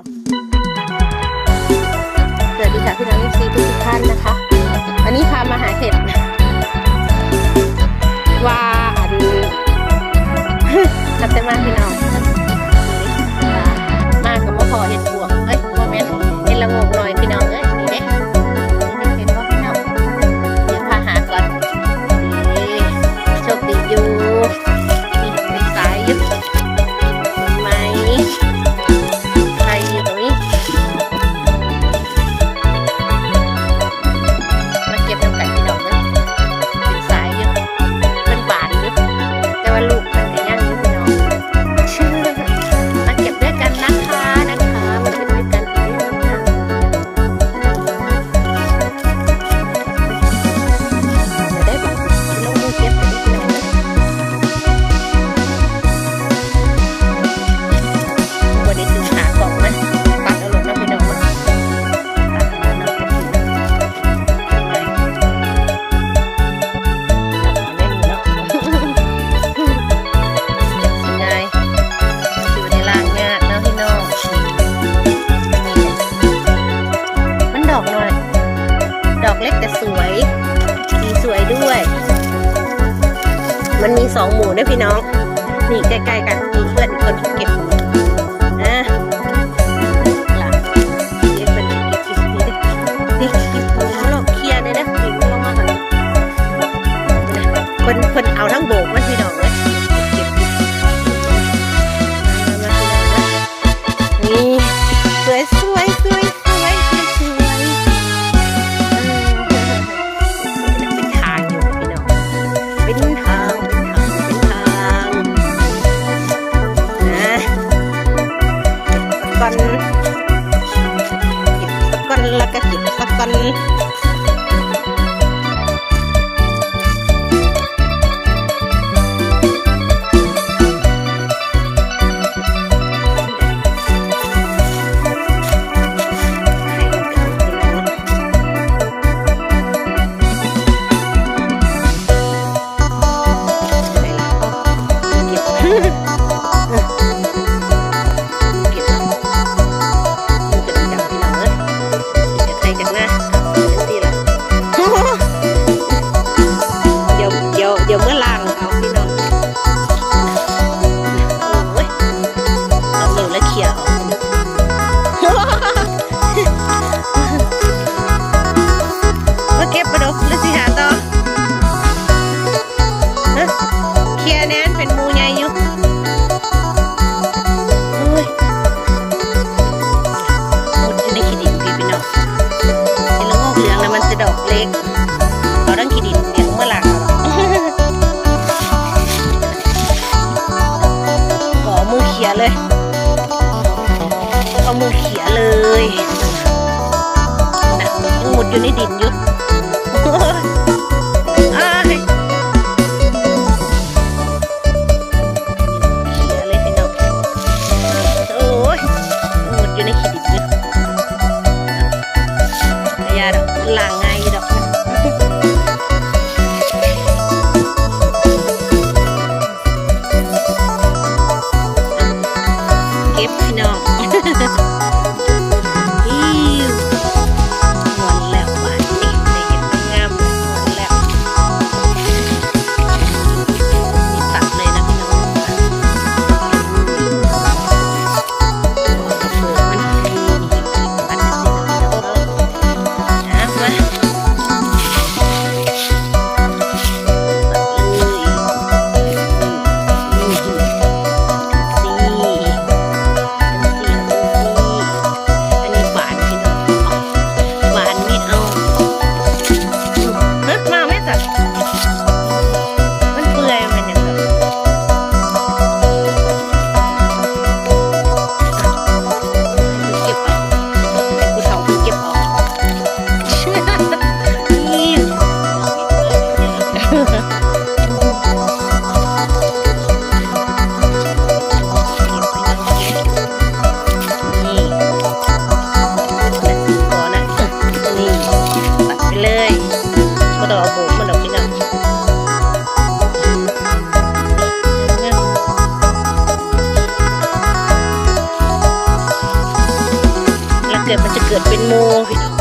สวัสดีค่ะพี่น้อง มันมีสองหมู่นะพี่น้อง นี่ใกล้ๆกันมีเพื่อนอีกคนเก็บ cho nên đến nước ดอกบุกมาดอกพี่น้องแล้วเกิดมันจะเกิดเป็นโมพี่น้อง